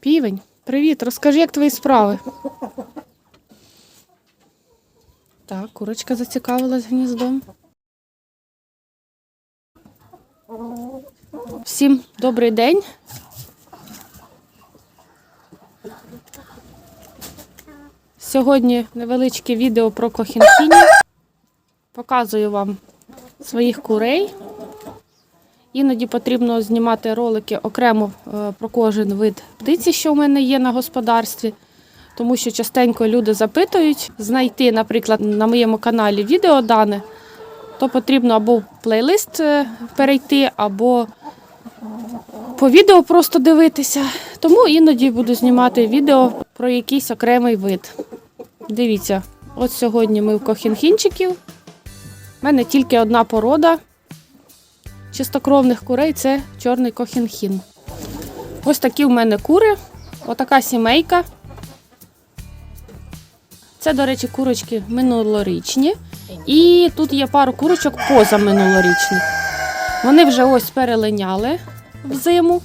Півень, привіт, розкажи, як твої справи. Так, курочка зацікавилась гніздом. Всім добрий день. Сьогодні невеличке відео про кохінхіні. Показую вам своїх курей. Іноді потрібно знімати ролики окремо е, про кожен вид птиці, що в мене є на господарстві, тому що частенько люди запитують знайти, наприклад, на моєму каналі відео дане, то потрібно або в плейлист е, перейти, або по відео просто дивитися. Тому іноді буду знімати відео про якийсь окремий вид. Дивіться, от сьогодні ми в кохінхінчиків. У мене тільки одна порода чистокровних курей це чорний кохінхін. Ось такі в мене кури, отака сімейка. Це, до речі, курочки минулорічні. І тут є пару курочок позаминулорічних. Вони вже ось перелиняли в зиму.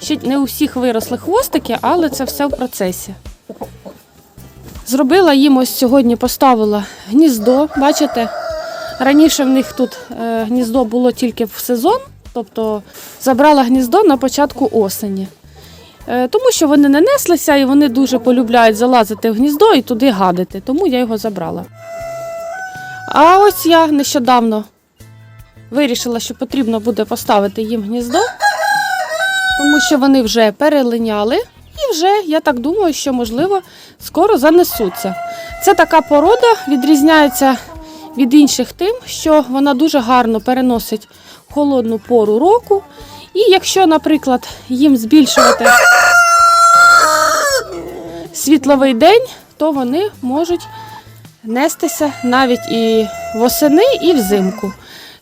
Ще не у всіх виросли хвостики, але це все в процесі. Зробила їм ось сьогодні, поставила гніздо, бачите? Раніше в них тут е, гніздо було тільки в сезон, тобто забрала гніздо на початку осені. Е, тому що вони не неслися і вони дуже полюбляють залазити в гніздо і туди гадити, тому я його забрала. А ось я нещодавно вирішила, що потрібно буде поставити їм гніздо, тому що вони вже перелиняли і вже, я так думаю, що можливо скоро занесуться. Це така порода, відрізняється від інших тим, що вона дуже гарно переносить холодну пору року. І якщо, наприклад, їм збільшувати світловий день, то вони можуть нестися навіть і восени, і взимку.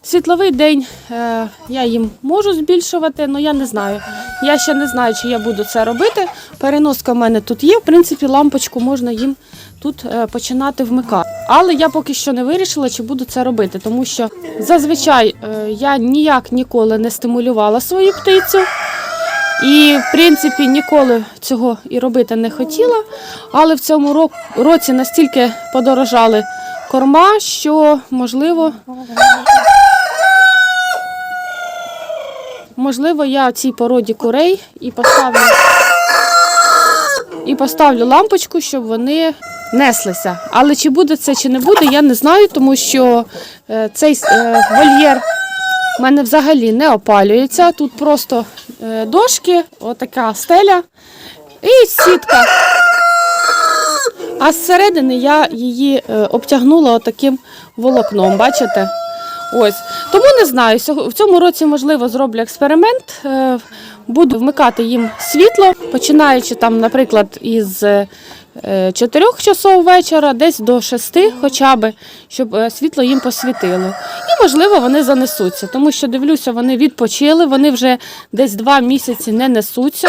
Світловий день е, я їм можу збільшувати, але я не знаю. Я ще не знаю, чи я буду це робити. Переноска в мене тут є. В принципі, лампочку можна їм тут е, починати вмикати. Але я поки що не вирішила, чи буду це робити, тому що зазвичай е, я ніяк ніколи не стимулювала свою птицю. І, в принципі, ніколи цього і робити не хотіла. Але в цьому ро- році настільки подорожали корма, що можливо. Можливо, я цій породі курей і поставлю, і поставлю лампочку, щоб вони неслися. Але чи буде це, чи не буде, я не знаю, тому що е, цей е, вольєр у мене взагалі не опалюється. Тут просто е, дошки, отака стеля і сітка. А зсередини я її обтягнула отаким волокном, бачите? Ось. Тому не знаю. В цьому році, можливо, зроблю експеримент. Е, Буду вмикати їм світло, починаючи там, наприклад, із 4 часов вечора, десь до 6 хоча б, щоб е, світло їм посвітило. І, можливо, вони занесуться, тому що дивлюся, вони відпочили, вони вже десь два місяці не несуться.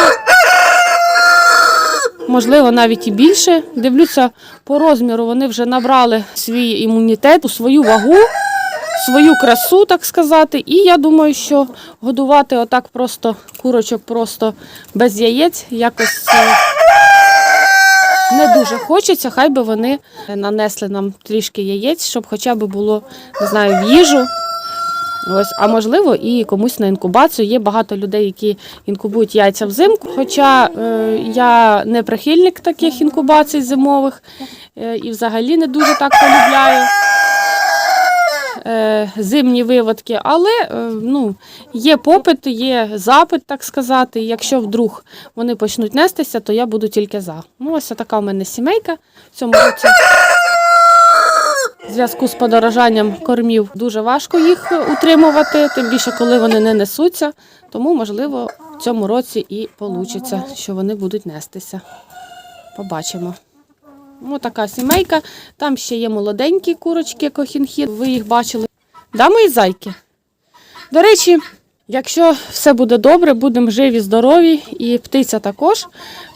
Можливо, навіть і більше. Дивлюся по розміру, вони вже набрали свій імунітет, свою вагу, свою красу, так сказати. І я думаю, що годувати отак просто курочок просто без яєць якось е, не дуже хочеться. Хай би вони нанесли нам трішки яєць, щоб хоча б було, не знаю, в їжу. Ось, а можливо, і комусь на інкубацію. Є багато людей, які інкубують яйця взимку. Хоча е, я не прихильник таких інкубацій зимових е, і взагалі не дуже так полюбляю зимні виводки, але е, ну, є попит, є запит, так сказати. Якщо вдруг вони почнуть нестися, то я буду тільки за. Ну, ось така у мене сімейка в цьому році. В зв'язку з подорожанням кормів дуже важко їх утримувати, тим більше, коли вони не несуться. Тому, можливо, в цьому році і вийде, що вони будуть нестися. Побачимо. Ось така сімейка. Там ще є молоденькі курочки кохінхі. Ви їх бачили. Да, мої зайки? До речі, якщо все буде добре, будемо живі, здорові і птиця також.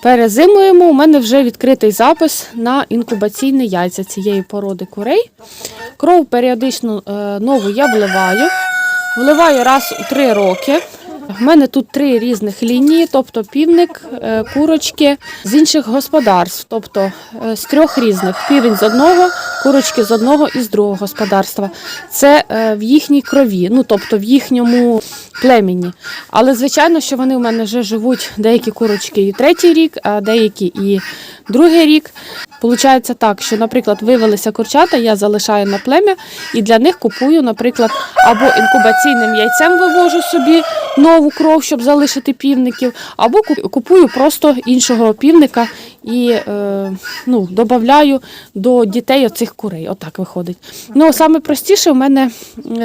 Перезимуємо. У мене вже відкритий запис на інкубаційні яйця цієї породи курей. Кров періодично е, нову я вливаю. Вливаю раз у три роки. В мене тут три різних лінії, тобто півник, е, курочки з інших господарств, тобто е, з трьох різних. Півень з одного, курочки з одного і з другого господарства. Це е, в їхній крові, ну тобто в їхньому племені. Але звичайно, що вони у мене вже живуть деякі курочки і третій рік, а деякі і другий рік. Получається так, що, наприклад, вивелися курчата, я залишаю на плем'я і для них купую, наприклад, або інкубаційним яйцем вивожу собі нову кров, щоб залишити півників, або купую просто іншого півника і е, ну, додаю до дітей оцих курей. Отак виходить. Ну, саме простіше в мене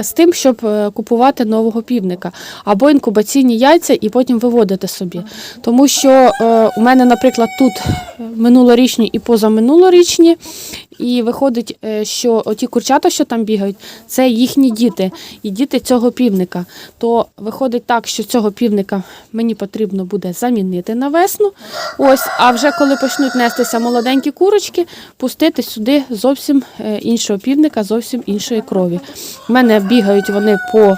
з тим, щоб е, купувати нового півника, або інкубаційні яйця і потім виводити собі. Тому що е, у мене, наприклад, тут минулорічні і позаминулорічні, і виходить, е, що оті курчата, що там бігають, це їхні діти і діти цього півника. То виходить так, що цього півника мені потрібно буде замінити на весну. Ось, а вже коли почнуть нестися молоденькі курочки, пустити сюди зовсім е, іншого півника, зовсім іншої крові. У мене бігають вони по е,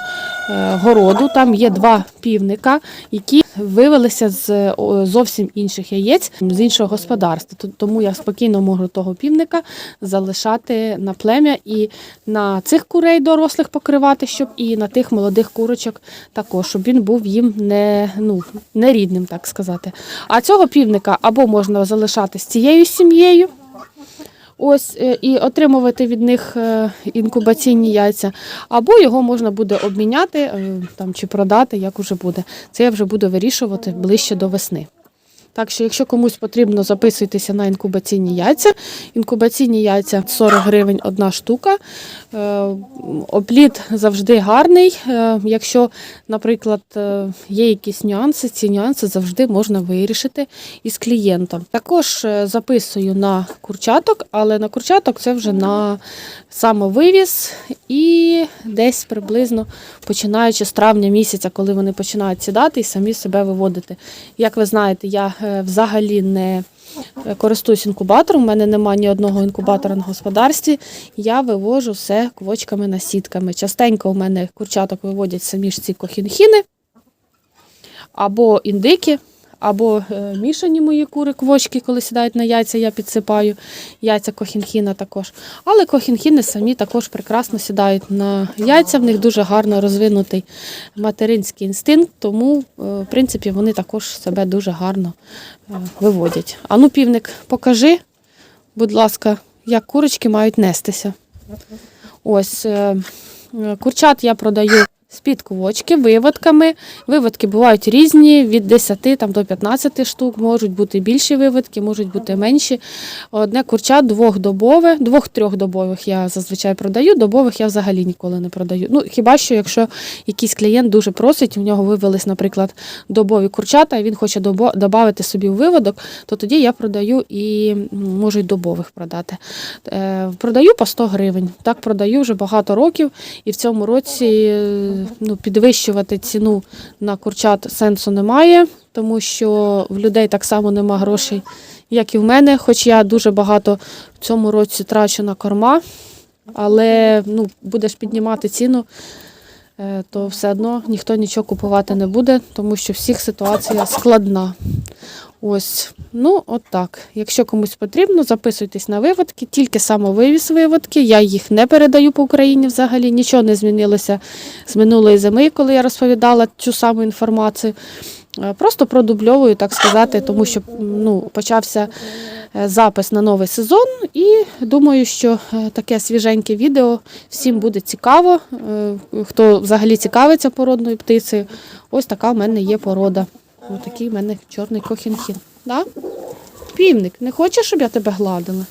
городу. Там є два півника, які вивелися з зовсім інших яєць, з іншого господарства. Тому я спокійно можу того півника залишати на плем'я і на цих курей дорослих покривати, щоб і на тих молодих курочок також, щоб він був їм не, ну, не рідним, так сказати. А цього півника або можна залишати з цією сім'єю. Ось е, і отримувати від них е, інкубаційні яйця, або його можна буде обміняти е, там чи продати, як уже буде. Це я вже буду вирішувати ближче до весни. Так що, якщо комусь потрібно, записуйтеся на інкубаційні яйця. Інкубаційні яйця 40 гривень одна штука. Е, Обліт завжди гарний. Е, Якщо, наприклад, е, є якісь нюанси, ці нюанси завжди можна вирішити із клієнтом. Також записую на курчаток, але на курчаток це вже на самовивіз і десь приблизно починаючи з травня місяця, коли вони починають сідати і самі себе виводити. Як ви знаєте, я взагалі не е, користуюсь інкубатором, у мене немає ні одного інкубатора на господарстві. Я вивожу все квочками на сітками. Частенько у мене курчаток виводять самі ж ці кохінхіни або індики. Або е, мішані мої кури квочки, коли сідають на яйця, я підсипаю яйця кохінхіна також. Але кохінхіни самі також прекрасно сідають на яйця, в них дуже гарно розвинутий материнський інстинкт, тому, е, в принципі, вони також себе дуже гарно е, виводять. А ну, півник, покажи, будь ласка, як курочки мають нестися. Ось курчат я продаю з-під квочки, виводками. Виводки бувають різні, від 10 там, до 15 штук, можуть бути більші виводки, можуть бути менші. Одне курча двохдобове, двох-трьохдобових я зазвичай продаю, добових я взагалі ніколи не продаю. Ну, хіба що, якщо якийсь клієнт дуже просить, у нього вивелись, наприклад, добові курчата, і він хоче додати собі виводок, то тоді я продаю і можу й добових продати. Е, Продаю по 100 гривень. Так продаю вже багато років, і в цьому році е, ну, підвищувати ціну на курчат сенсу немає, тому що в людей так само нема грошей, як і в мене. Хоч я дуже багато в цьому році трачу на корма, але ну, будеш піднімати ціну. е, То все одно ніхто нічого купувати не буде, тому що всіх ситуація складна. Ось, ну от так. Якщо комусь потрібно, записуйтесь на виводки, тільки самовивіз виводки. Я їх не передаю по Україні взагалі. Нічого не змінилося з минулої зими, коли я розповідала цю саму інформацію. Е, Просто продубльовую, так сказати, тому що ну, почався е, запис на новий сезон, і думаю, що е, таке свіженьке відео всім буде цікаво. Хто взагалі цікавиться породною птицею, ось така в мене є порода. Ось такий в мене чорний кохінхін. Да? Півник, не хочеш, щоб я тебе гладила?